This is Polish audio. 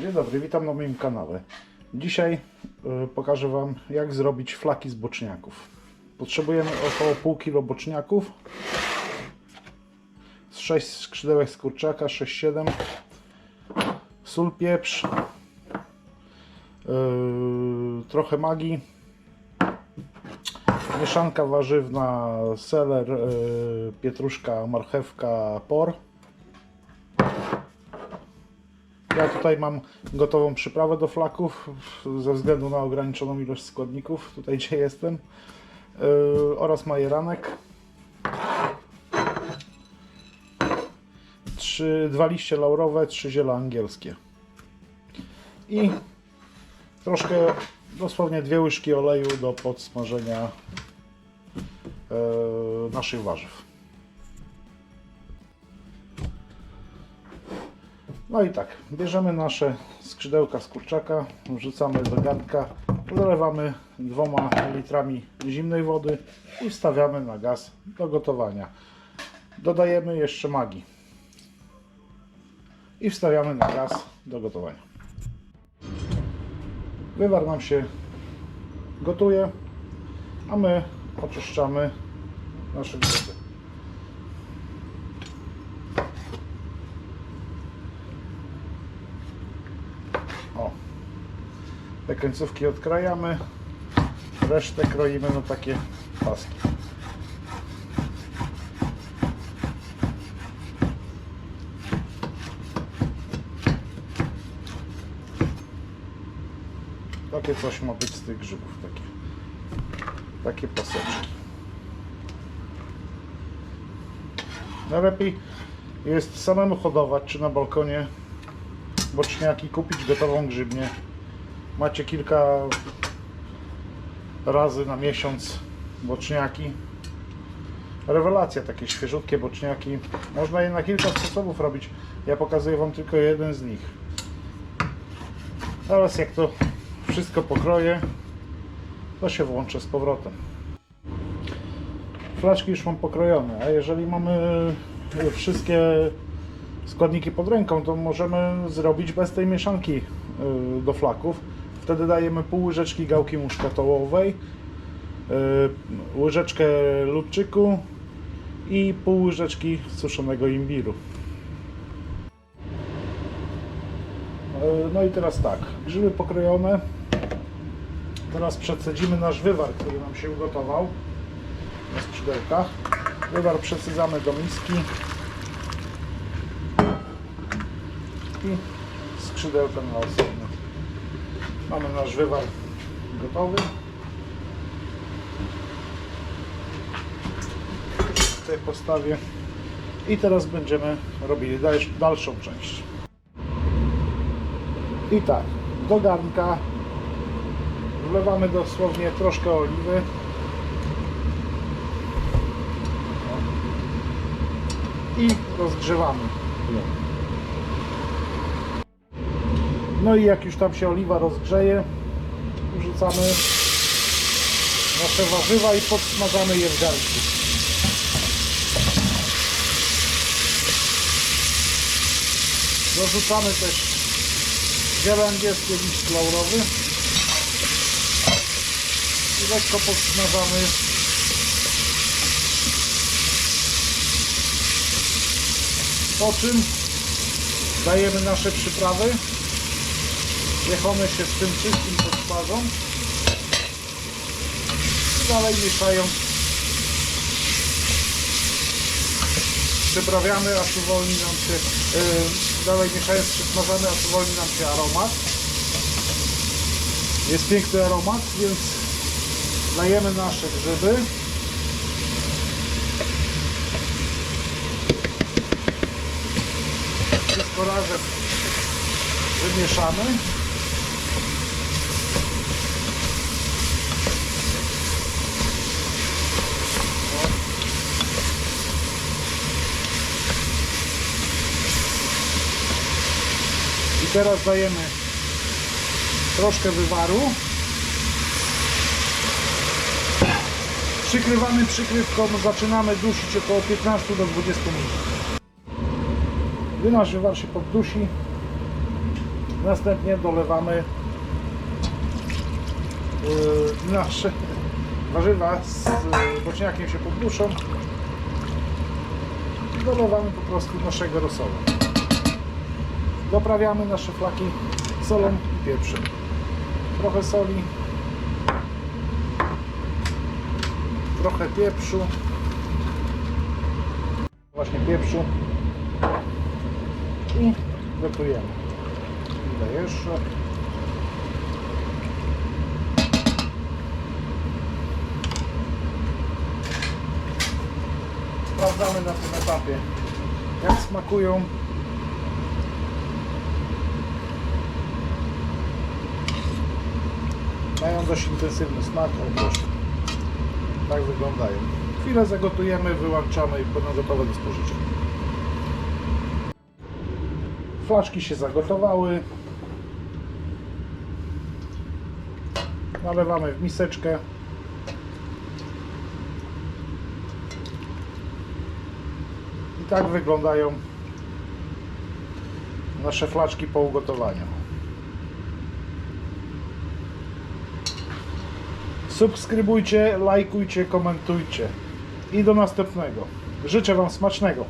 Dzień dobry, witam na moim kanale. Dzisiaj y, pokażę Wam jak zrobić flaki z boczniaków. Potrzebujemy około pół kilo boczniaków, z 6 skrzydełek z kurczaka, 6-7, sól, pieprz, yy, trochę magii, mieszanka warzywna, seler, yy, pietruszka, marchewka, por. Ja tutaj mam gotową przyprawę do flaków ze względu na ograniczoną ilość składników, tutaj gdzie jestem, yy, oraz majeranek. Trzy, dwa liście laurowe, trzy ziela angielskie. I troszkę, dosłownie dwie łyżki oleju do podsmażenia yy, naszych warzyw. No i tak, bierzemy nasze skrzydełka z kurczaka, wrzucamy do garnka, zalewamy dwoma litrami zimnej wody i wstawiamy na gaz do gotowania. Dodajemy jeszcze magii i wstawiamy na gaz do gotowania. Wywar nam się gotuje, a my oczyszczamy nasze grzyby. Te końcówki odkrajamy, resztę kroimy na takie paski. Takie coś ma być z tych grzybów, takie, takie paseczki. Najlepiej jest samemu hodować, czy na balkonie boczniaki, kupić gotową grzybnię. Macie kilka razy na miesiąc boczniaki. Rewelacja, takie świeżutkie boczniaki. Można je na kilka sposobów robić. Ja pokazuję Wam tylko jeden z nich. Teraz jak to wszystko pokroję, to się włączę z powrotem. Flaczki już mam pokrojone, a jeżeli mamy wszystkie składniki pod ręką, to możemy zrobić bez tej mieszanki y, do flaków. Wtedy dajemy pół łyżeczki gałki muszkatołowej, y, łyżeczkę lubczyku i pół łyżeczki suszonego imbiru. Y, No i teraz tak, grzyby pokrojone. Teraz przecedzimy nasz wywar, który nam się ugotował na skrzydełkach. Wywar przecedzamy do miski. i skrzydełka na osobno. Mamy nasz wywar gotowy. Tutaj postawię. I teraz będziemy robili dalsz- dalszą część. I tak, do garnka wlewamy dosłownie troszkę oliwy. I rozgrzewamy. No i jak już tam się oliwa rozgrzeje, wrzucamy nasze warzywa i podsmażamy je w garnku. Dorzucamy też ziele angielskie, liść laurowy. I lekko podsmażamy po czym dajemy nasze przyprawy One się z tym wszystkim podsmażą. I dalej mieszając przyprawiamy, aż uwolni nam się yy, dalej mieszając przysmażamy, aż uwolni nam się aromat. Jest piękny aromat, więc dajemy nasze grzyby. Wszystko razem wymieszamy. Teraz dajemy troszkę wywaru. Przykrywamy przykrywką, zaczynamy dusić około 15 do 20 minut. Gdy nasz wywar się poddusi, Następnie dolewamy yy, nasze warzywa z yy, boczniakiem się podduszą dolewamy po prostu naszego rosołu. Doprawiamy nasze flaki solą i pieprzem. Trochę soli, trochę pieprzu, właśnie pieprzu i gotujemy. Ile jeszcze? Sprawdzamy na tym etapie, jak smakują. Mają dość intensywny smak, proszę. Tak wyglądają. Chwilę zagotujemy, wyłączamy i będą gotowe do spożycia. Flaczki się zagotowały. Nalewamy w miseczkę. I tak wyglądają nasze flaczki po ugotowaniu. Subskrybujcie, lajkujcie, komentujcie. I do następnego. Życzę Wam smacznego.